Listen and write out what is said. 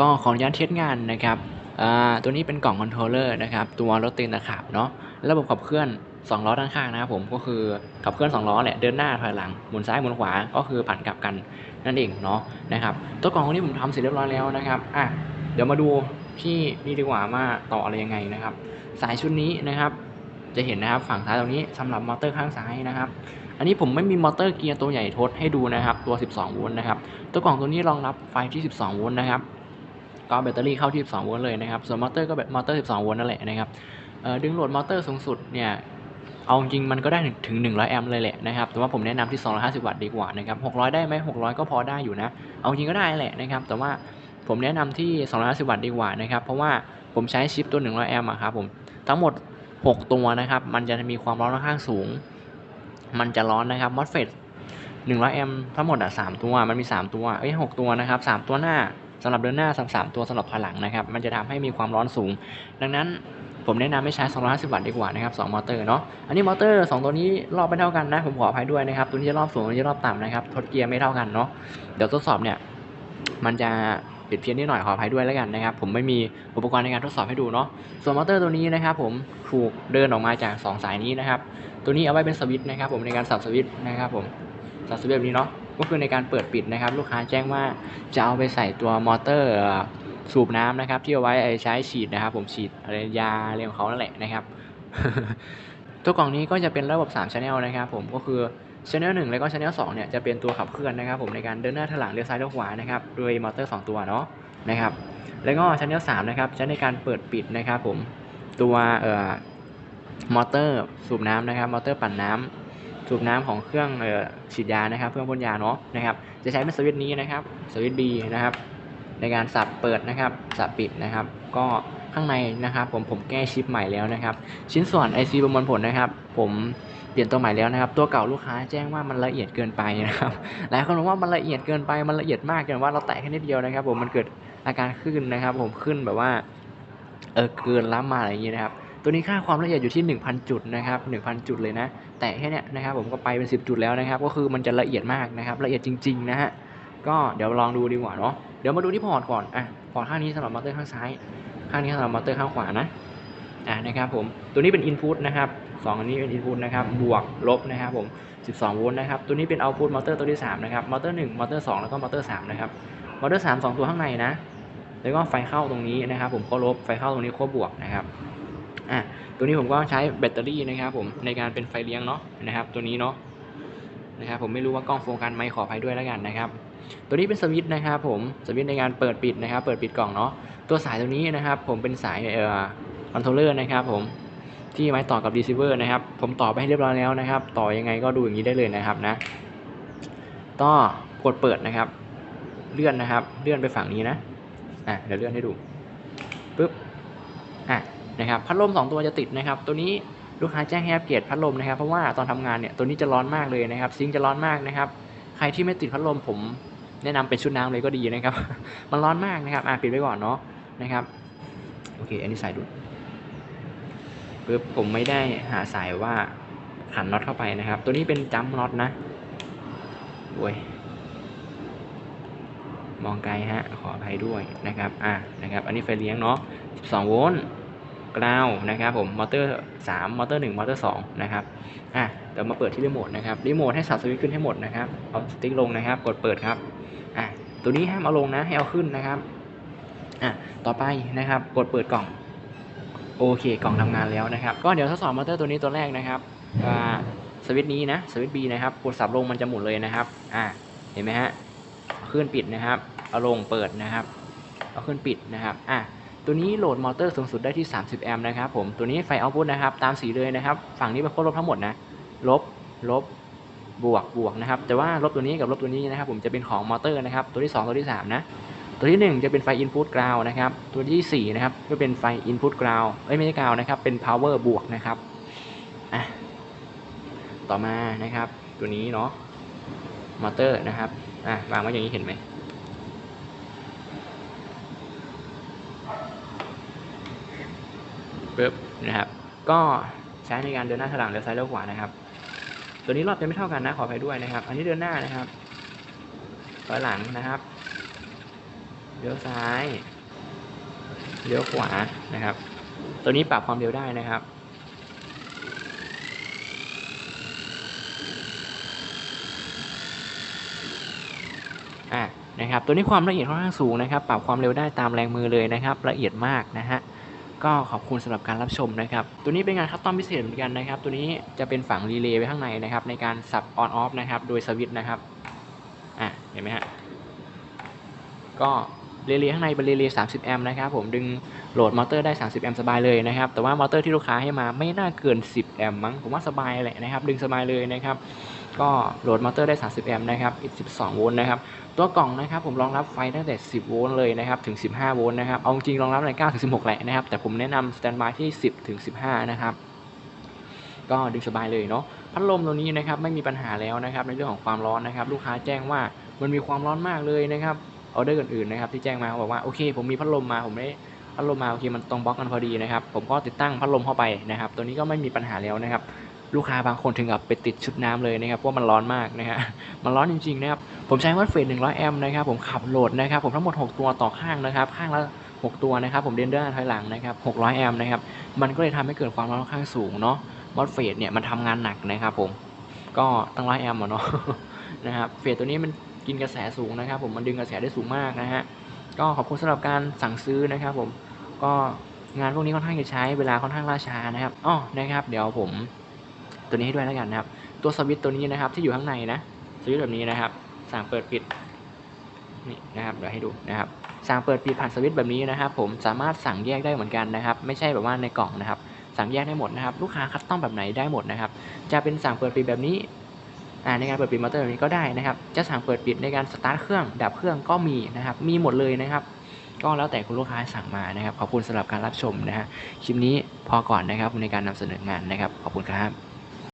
ก็ขออนุญาตเทสงานนะครับอ่าตัวนี้เป็นกล่องคอนโทรลเลอร์นะครับ ตัวรถตีนตะขาบเนาะระบบขับเคลื่อน 2 ล้อด้านข้างนะครับผมก็คือขับเคลื่อน 2 ล้อแหละเดินหน้าถอยหลังหมุนซ้ายหมุนขวาก็คือผันกลับกันนั่นเองเนาะนะครับตัวกล่องของนี้ผมทำเสร็จเรียบร้อยแล้วนะครับอะเดี๋ยวมาดูที่นี่ดีกว่าว่าต่ออะไรยังไงนะครับ สายชุดนี้นะครับ จะเห็นนะครับฝั่งซ้ายตรงนี้สำหรับมอเตอร์ข้างซ้ายนะครับ อันนี้ผมไม่มีมอเตอร์เกียร์ตัวใหญ่ทดให้ดูนะครับ ตัว 12 โวลต์นะครับตัวกล่องตัวนี้รองรับไฟที่ 12 โวลต์นะครับ ก็แบตเตอรี่เข้าที่ 12 โวลต์เลยนะครับ ส่วนมอเตอร์ก็แบบมอเตอร์ 12 โวลต์นั่นแหละนะครับดึงโหลดมอเตอร์สูงสุดเนี่ยเอาจริงมันก็ได้ถึง 100 แอมป์เลยแหละนะครับ แต่ว่าผมแนะนำที่ 250 วัตต์ดีกว่านะครับ 600 ได้ไหม600 ก็พอได้อยู่นะ เอาจริงก็ได้แหละนะครับ แต่ว่าผมแนะนำที่ 250 วัตต์ดีกว่านะครับ เพราะว่าผมใช้ชิปตัว 100 แอมป์อะครับผม ทั้งหมด 6 ตัวนะครับ มันจะมีความร้อนค่อนข้างสูง มันจะร้อนนะครับ MOSFET 100 แอมป์ทั้งหมดอะ3ตัว มันมี 3 ตัว เอ้ย 6 ตัวนะครับ 3 ตัวหน้า สำหรับเดินหน้าสามสามตัวสำหรับถอยหลังนะครับ มันจะทำให้มีความร้อนสูง ดังนั้นผมแนะนำให้ใช้ 250 วัตต์ดีกว่านะครับ2มอเตอร์เนาะ อันนี้มอเตอร์ 2 ตัวนี้รอบไม่เท่ากันนะ ผมขออภัยด้วยนะครับ ตัวนี้จะรอบสูงตัวนี้รอบต่ำนะครับทดเกียร์ไม่เท่ากันเนาะ เดี๋ยวทดสอบเนี่ย มันจะผิดเพี้ยนนิดหน่อยขออภัยด้วยแล้วกันนะครับ ผมไม่มีอุปกรณ์ในการทดสอบให้ดูเนาะ ส่วนมอเตอร์ตัวนี้นะครับ ผมถูกเดินออกมาจาก 2 สายนี้นะครับ ตัวนี้เอาไว้เป็นสวิตช์นะครับ ผมในการสับสวิตช์นะครับ ผมสับสวิตช์แบบนี้เนาะ ก็คือในการเปิดปิดนะครับ ลูกค้าแจ้งว่าจะเอาไปใส่ตัวมอเตอร์สูบน้ำนะครับ ที่เอาไว้ใช้ฉีดนะครับ ผมฉีดอะไรยาอะไรของเขานั่นแหละนะครับตัวกล่องนี้ก็จะเป็นระบบ3 Channel นะครับ ผมก็คือ Channel 1 แล้วก็ Channel 2 เนี่ยจะเป็นตัวขับเคลื่อนนะครับ ผมในการเดินหน้าถลังเลี้ยวซ้ายเลี้ยวขวานะครับโดยมอเตอร์ 2 ตัวเนาะนะครับ แล้วก็ Channel 3 นะครับใช้ในการเปิดปิดนะครับ ผมตัวเอ่อมอเตอร์สูบน้ำนะครับ มอเตอร์ปั่นน้ำ สูบน้ำของเครื่องฉีดยานะครับ เครื่องพ่นยาเนาะนะครับ จะใช้เป็นสวิตช์นี้นะครับสวิตช์ B นะครับ ในการสับเปิดนะครับสับปิดนะครับ ก็ข้างในนะครับ ผมผมแก้ชิปใหม่แล้วนะครับ ชิ้นส่วน IC ประมวลผลนะครับ ผมเปลี่ยนตัวใหม่แล้วนะครับ ตัวเก่าลูกค้าแจ้งว่ามันละเอียดเกินไปนะครับหลายคนบอกว่ามันละเอียดเกินไปมันละเอียดมากเกินว่าเราแตะแค่นิดเดียวนะครับ ผมมันเกิดอาการขึ้นนะครับ ผมขึ้นแบบว่าเออเกินล้ำมาอะไรอย่างนี้นะครับตัวนี้ค่าความละเอียดอยู่ที่ 1,000 จุดนะครับ 1,000 จุดเลยนะ แต่แค่เนี้ยนะครับผมก็ไปเป็น 10 จุดแล้วนะครับ ก็คือมันจะละเอียดมากนะครับ ละเอียดจริงๆนะฮะก็เดี๋ยวลองดูดีกว่าเนาะเดี๋ยวมาดูที่พอร์ตก่อนอะพอร์ตข้างนี้สำหรับมอเตอร์ข้างซ้าย ข้างนี้สำหรับมอเตอร์ข้างขวานะอะนะครับผมตัวนี้เป็น input นะครับสองอันนี้เป็น input นะครับบวกลบนะครับผม 12 โวลต์นะครับตัวนี้เป็น output มอเตอร์ตัวที่ 3 นะครับมอเตอร์ 1 มอเตอร์ 2 แล้วก็มอเตอร์ 3 นะครับมอเตอร์ 3 2 ตัวข้างในนะ แล้วก็ไฟเข้าตรงนี้นะครับ ผมก็ลบไฟเข้าตรงนี้ขั้วบวกนะครับ อะตัวนี้ผมก็ใช้แบตเตอรี่นะครับผมในการเป็นไฟเลี้ยงเนาะนะครับ ตัวนี้เนาะนะครับผมไม่รู้ว่ากล้องโฟกัสไหมขออภัยด้วยแล้วกันนะครับ ตัวนี้เป็นสวิตช์นะครับผมสวิตช์ในการเปิดปิดนะครับ เปิดปิดกล่องเนาะตัวสายตัวนี้นะครับ ผมเป็นสายเอ่อคอนโทรลเลอร์นะครับผมที่ไว้ต่อกับ receiver นะครับ ผมต่อไปให้เรียบร้อยแล้วนะครับ ต่อยังไงก็ดูอย่างนี้ได้เลยนะครับนะก็กดเปิดนะครับ เลื่อนนะครับ เลื่อนไปฝั่งนี้นะอะเดี๋ยวเลื่อนให้ดูปึ๊บอะ นะครับพัดลม 2 ตัวจะติดนะครับ ตัวนี้ลูกค้าแจ้งให้อัปเกรดพัดลมนะครับ เพราะว่าตอนทำงานเนี่ยตัวนี้จะร้อนมากเลยนะครับ ซิงจะร้อนมากนะครับ ใครที่ไม่ติดพัดลมผมแนะนำเป็นชุดน้ำเลยก็ดีนะครับ มันร้อนมากนะครับอะปิดไว้ก่อนเนาะนะครับโอเคอันนี้สายดูดปึ๊บผมไม่ได้หาสายว่าขันน็อตเข้าไปนะครับ ตัวนี้เป็นจัมป์น็อตนะโอ้ยมองไกลฮะขออภัยด้วยนะครับอะนะครับ อันนี้ไฟเลี้ยงเนาะ12 โวลต์ กราวนะครับผมมอเตอร์3มอเตอร์1มอเตอร์2นะครับอะเดี๋ยวมาเปิดที่รีโมทนะครับรีโมทให้สับสวิตช์ขึ้นให้หมดนะครับเอาสติ๊กลงนะครับ กดเปิดครับอะตัวนี้ห้ามเอาลงนะให้เอาขึ้นนะครับอะต่อไปนะครับกดเปิดกล่องโอเคกล่องทำงานแล้วนะครับ ก็เดี๋ยวทดสอบมอเตอร์ตัวนี้ตัวแรกนะครับอ่าสวิตช์นี้นะสวิตช์ B นะครับกดสับลงมันจะหมุนเลยนะครับอ่าเห็นไหมฮะขึ้นปิดนะครับเอาลงเปิดนะครับ เอาขึ้นปิดนะครับอะ ตัวนี้โหลดมอเตอร์สูงสุดได้ที่ 30 แอมป์นะครับผม ตัวนี้ไฟเอาพุตนะครับตามสีเลยนะครับ ฝั่งนี้เป็นโค้ดลบทั้งหมดนะ ลบ ลบ บวก บวกนะครับ แต่ว่าลบตัวนี้กับลบตัวนี้นะครับ ผมจะเป็นของมอเตอร์นะครับ ตัวที่ 2 ตัวที่ 3 นะ ตัวที่ 1 จะเป็นไฟ input ground นะครับ ตัวที่ 4 นะครับ ก็เป็นไฟ input ground เอ้ยไม่ใช่ ground นะครับ เป็น power บวกนะครับ อะ ต่อมานะครับ ตัวนี้เนาะ มอเตอร์นะครับ อะวางไว้อย่างนี้เห็นไหม ปึ๊บนะครับ ก็ใช้ในการเดินหน้าถอยหลังเลี้ยวซ้ายเลี้ยวขวานะครับ ตัวนี้รอบจะไม่เท่ากันนะขออภัยด้วยนะครับ อันนี้เดินหน้านะครับถอยหลังนะครับเลี้ยวซ้ายเลี้ยวขวานะครับ ตัวนี้ปรับความเร็วได้นะครับอะนะครับ ตัวนี้ความละเอียดค่อนข้างสูงนะครับ ปรับความเร็วได้ตามแรงมือเลยนะครับ ละเอียดมากนะฮะ ก็ขอบคุณสำหรับการรับชมนะครับ ตัวนี้เป็นงานคัสตอมพิเศษเหมือนกันนะครับ ตัวนี้จะเป็นฝั่งรีเลย์ไว้ข้างในนะครับ ในการสับออนออฟนะครับ โดยสวิตช์นะครับ อะ เห็นไหมฮะ ก็เรเลย์ข้างในเป็นเรเลย์30 แอมป์นะครับ ผมดึงโหลดมอเตอร์ได้ 30 แอมป์สบายเลยนะครับ แต่ว่ามอเตอร์ที่ลูกค้าให้มาไม่น่าเกิน 10 แอมป์มั้ง ผมว่าสบายแหละนะครับ ดึงสบายเลยนะครับ ก็โหลดมอเตอร์ได้ 30 แอมป์นะครับอีก12 โวลต์นะครับ ตัวกล่องนะครับผมรองรับไฟตั้งแต่ 10 โวลต์เลยนะครับ ถึง 15 โวลต์นะครับ เอาจริงรองรับใน9ถึง16 แหละนะครับ แต่ผมแนะนำสแตนบายที่ 10 ถึง 15 นะครับ ก็ดึงสบายเลยเนาะ พัดลมตัวนี้นะครับไม่มีปัญหาแล้วนะครับ ในเรื่องของความร้อนนะครับ ลูกค้าแจ้งว่ามันมีความร้อนมากเลยนะครับ ออเดอร์อื่นๆนะครับที่แจ้งมาบอกว่าโอเค ผมมีพัดลมมาผมได้พัดลมมาโอเคมันตรงบล็อกกันพอดีนะครับ ผมก็ติดตั้งพัดลมเข้าไปนะครับ ตัวนี้ก็ไม่มีปัญหาแล้วนะครับ ลูกค้าบางคนถึงกับไปติดชุดน้ำเลยนะครับเพราะมันร้อนมากนะฮะมันร้อนจริงๆนะครับผมใช้วัดเฟส100 แอมป์นะครับผมขับโหลดนะครับผมทั้งหมด 6 ตัวต่อข้างนะครับ ข้างละ6 ตัวนะครับผมเดินเดินถอยหลังนะครับ600 แอมป์นะครับมันก็เลยทำให้เกิดความร้อนค่อนข้างสูงเนาะมอสเฟสเนี่ยมันทำงานหนักนะครับผมก็ตั้งร้อยแอมป์อะเนาะนะครับเฟสตัวนี้มันกินกระแสสูงนะครับ ผมมันดึงกระแสได้สูงมากนะฮะก็ขอบคุณสำหรับการสั่งซื้อนะครับผมก็งานพวกนี้ค่อนข้างจะใช้เวลาค่อนข้างล่าช้านะครับอ๋อนะครับ เดี๋ยวผม ตัวนี้ให้ด้วยแล้วกันนะครับ ตัวสวิตตัวนี้นะครับที่อยู่ข้างในนะสวิตแบบนี้นะครับ สั่งเปิดปิดนี่นะครับเดี๋ยวให้ดูนะครับ สั่งเปิดปิดผ่านสวิตแบบนี้นะครับ ผมสามารถสั่งแยกได้เหมือนกันนะครับ ไม่ใช่แบบว่าในกล่องนะครับ สั่งแยกได้หมดนะครับ ลูกค้าคัสตอมแบบไหนได้หมดนะครับ จะเป็นสั่งเปิดปิดแบบนี้ในการเปิดปิดมอเตอร์แบบนี้ก็ได้นะครับ จะสั่งเปิดปิดในการสตาร์ทเครื่องดับเครื่องก็มีนะครับ มีหมดเลยนะครับก็แล้วแต่คุณลูกค้าสั่งมานะครับ ขอบคุณสำหรับการรับชมนะฮะคลิปนี้พอก่อนนะครับในการนำเสนองานนะครับ ขอบคุณครับ